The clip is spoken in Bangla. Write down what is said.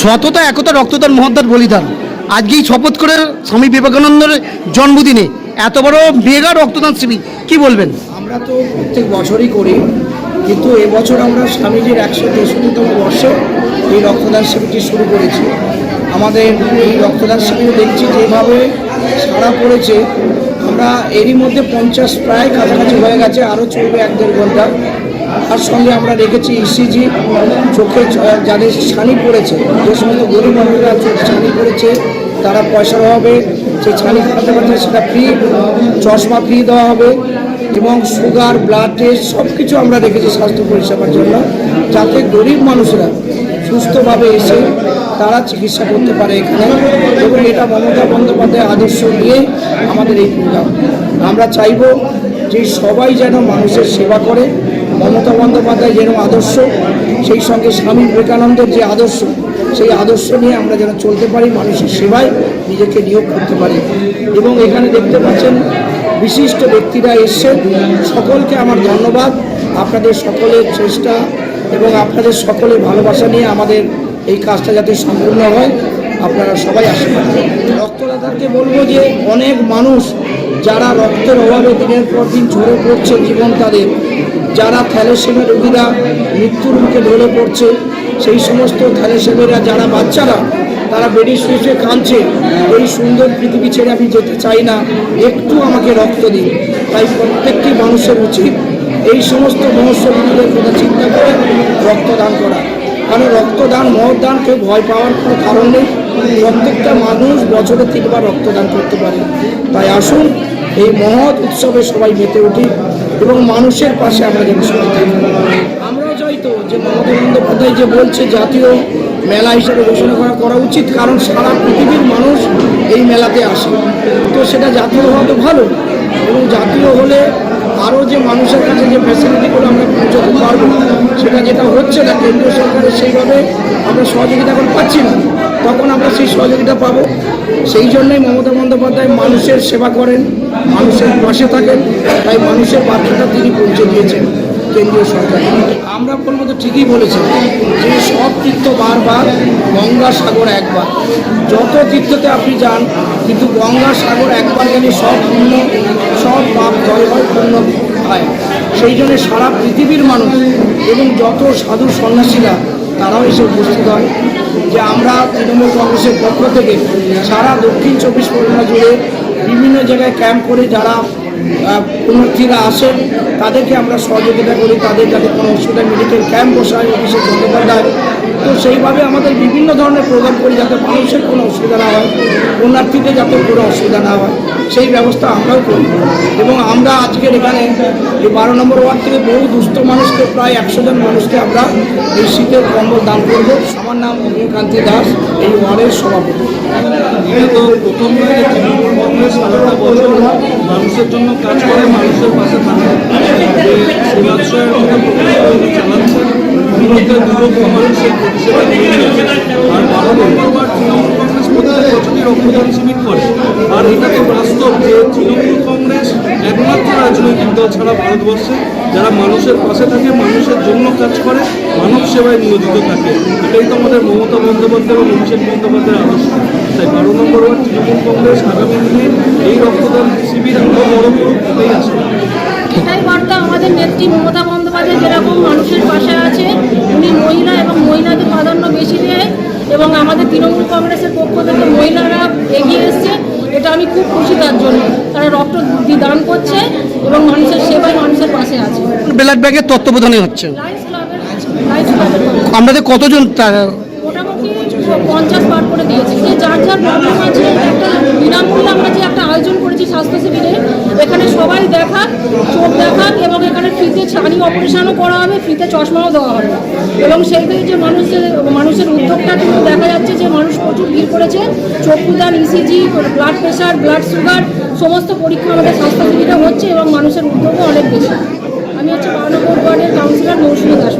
সততা, একতা, রক্তদান মহদ্দার বলিদান। আজকেই শপথ করে স্বামী বিবেকানন্দের জন্মদিনে এত বড় মেগা রক্তদান শিবির, কি বলবেন? আমরা তো প্রত্যেক বছরই করি, কিন্তু এবছর আমরা স্বামীজির একশো তেষট্টিতম বর্ষে এই রক্তদান শিবিরটি শুরু করেছি। আমাদের এই রক্তদান শিবিরে দেখছি যেভাবে সাড়া পড়েছে। আমরা এরই মধ্যে পঞ্চাশ প্রায় কাছাকাছি হয়ে গেছে, আরও চলবে এক দেড় ঘণ্টা। তার সঙ্গে আমরা রেখেছি ইসিজি চোখে যাদের ছানি পড়েছে, যে সমস্ত গরিব মানুষরা ছানি পড়েছে, তারা পয়সার অভাবে সেই ছানি করাতে পারছে সেটা ফ্রি চশমা ফ্রি দেওয়া হবে এবং সুগার ব্লাড টেস্ট সব কিছু আমরা রেখেছি স্বাস্থ্য পরিষেবার জন্য, যাতে গরিব মানুষরা সুস্থভাবে এসে তারা চিকিৎসা করতে পারে এখানে। এবং এটা মমতা বন্দ্যোপাধ্যায় আদর্শ নিয়ে আমাদের এই প্রোগ্রাম আমরা চাইব যে সবাই যেন মানুষের সেবা করে মমতা বন্দ্যোপাধ্যায় যেন আদর্শ, সেই সঙ্গে স্বামী বিবেকানন্দের যে আদর্শ, সেই আদর্শ নিয়ে আমরা যেন চলতে পারি, মানুষের সেবায় নিজেকে নিয়োগ করতে পারি। এবং এখানে দেখতে পাচ্ছেন, বিশিষ্ট ব্যক্তিরা এসছেন সকলকে আমার ধন্যবাদ। আপনাদের সকলের চেষ্টা এবং আপনাদের সকলের ভালোবাসা নিয়ে আমাদের এই কাজটা যাতে সম্পূর্ণ হয়, আপনারা সবাই আশীর্বাদ। রক্তদাতাকে বলব যে, অনেক মানুষ যারা রক্তের অভাবে দিনের পর দিন ঝরে পড়ছে, জীবন তাদের যারা থ্যালেসেমিয়া রোগীরা মৃত্যুর মুখে ঢলে পড়ছে, সেই সমস্ত থ্যালেসেমিয়া যারা বাচ্চারা, তারা বেডে শুয়ে কাঁদছে, এই সুন্দর পৃথিবী ছেড়ে আমি যেতে চাই না, একটু আমাকে রক্ত দিন। তাই প্রত্যেকটি মানুষের উচিত এই সমস্ত মনুষ্য রোগীদের কথা চিন্তা করে রক্তদান করা। কারণ রক্তদান, মহদান কেউ ভয় পাওয়ার কোনো কারণ নেই। প্রত্যেকটা মানুষ বছরে তিনবার রক্তদান করতে পারে। তাই আসুন, এই মহৎ উৎসবে সবাই মেতে উঠি। এবং মানুষের পাশে আমরা যেন সবাই থাকি। আমরাও চাই তো যে মমতা বন্দ্যোপাধ্যায় যে বলছে জাতীয় মেলা হিসেবে ঘোষণা করা করা উচিত, কারণ সারা পৃথিবীর মানুষ এই মেলাতে আসে। তো সেটা জাতীয় হওয়া তো ভালো, এবং জাতীয় হলে আরও যে মানুষের কাছে যে ফ্যাসিলিটিগুলো আমরা পৌঁছাতে পারব, সেটা যেটা হচ্ছে না, কেন্দ্রীয় সরকারের সেইভাবে আমরা সহযোগিতা এখন পাচ্ছি না। তখন আমরা সেই সহযোগিতা পাবো। সেই জন্যই মমতা বন্দ্যোপাধ্যায় মানুষের সেবা করেন, মানুষের পাশে থাকেন, তাই মানুষের বার্তাটা তিনি পৌঁছে দিয়েছেন কেন্দ্রীয় সরকার আমরা বলব তো ঠিকই বলেছেন যে সব তীর্থ বারবার গঙ্গা সাগর একবার। যত তীর্থতে আপনি যান, কিন্তু গঙ্গা সাগর একবার গেলে সব পুণ্য, সব পাপ জয় হয় পুণ্য হয়। সেই জন্য সারা পৃথিবীর মানুষ এবং যত সাধু সন্ন্যাসীরা, তারাও এসে উপস্থিত হয়। যে আমরা তৃণমূল কংগ্রেসের পক্ষ থেকে সারা দক্ষিণ চব্বিশ পরগনা জুড়ে বিভিন্ন জায়গায় ক্যাম্প করে যারা আহ, পুণ্যার্থীরা আসেন তাদেরকে আমরা সহযোগিতা করি তাদের যাতে কোনো অসুবিধা মেডিকেল ক্যাম্প বসায় অভিষেক বন্দ্যোপাধ্যায় তো সেইভাবে আমাদের বিভিন্ন ধরনের প্রোগ্রাম করি যাতে মানুষের কোনো অসুবিধা না হয় পুণ্যার্থীদের যাতে কোনো অসুবিধা না হয়। সেই ব্যবস্থা আমরাও করি। এবং আমরা আজকের এখানে এই বারো নম্বর ওয়ার্ড থেকে বহু দুস্থ মানুষকে, প্রায় একশো জন মানুষকে আমরা এই শীতের কম্বল দান করব। আমার নাম অগ্নিকান্তি দাস, এই ওয়ার্ডের সভাপতি। প্রথম কংগ্রেস মানুষের জন্য কাজ করে, মানুষের পাশে থাকে। আর বারো নম্বর ওয়ার্ড তৃণমূল কংগ্রেস রক্তদান শিবির করে। আর এটা তো বাস্তব যে তৃণমূল কংগ্রেস একমাত্র রাজনৈতিক দল ছাড়া ভারতবর্ষে, যারা মানুষের পাশে থাকে, মানুষের জন্য কাজ করে, মানব সেবায় নিয়োজিত থাকে। এটাই তো আমাদের মমতা বন্দ্যোপাধ্যায় এবং অভিষেক বন্দ্যোপাধ্যায়ের আদর্শ। তাই বারো নম্বর ওয়ার্ড তৃণমূল কংগ্রেস আগামী দিনে এই রক্তদান শিবির আরও বড় করুক এটাই আসে এটাই বার্তা আমাদের নেত্রী মমতা বন্দ্যোপাধ্যায় যেরকম মানুষের পাশে আছে, উনি মহিলা এবং মহিলাদের প্রাধান্য বেশি দেয় এবং আমাদের তৃণমূল কংগ্রেসের পক্ষ থেকে মহিলারা এগিয়ে এসছে এটা আমি খুব খুশি তার জন্য তারা রক্ত দান করছে এবং মানুষের সেবায় মানুষের পাশে আছে। ব্লাড ব্যাগের তত্ত্বাবধানে হচ্ছে। আমাদের কতজন তা- মোটামুটি পঞ্চাশ পার করে দিয়েছে। যে যার যার প্রবলেম আছে একটা বিনামূল্যে আমরা যে একটা আয়োজন করেছি স্বাস্থ্য শিবিরে এখানে সবাই চোখ দেখান এবং এখানে ফ্রিতে ছানি অপারেশনও করা হবে ফ্রিতে চশমাও দেওয়া হবে। এবং সেই থেকে যে মানুষের মানুষের উদ্যোগটা কিন্তু দেখা যাচ্ছে যে মানুষ প্রচুর ভিড় করেছে। চক্ষুদান ECG blood pressure blood sugar সমস্ত পরীক্ষা আমাদের স্বাস্থ্য সুবিধা হচ্ছে এবং মানুষের উদ্যোগও অনেক বেশি। আমি হচ্ছে মহানগর ওয়ার্ডের কাউন্সিলর মৌসুমী দাস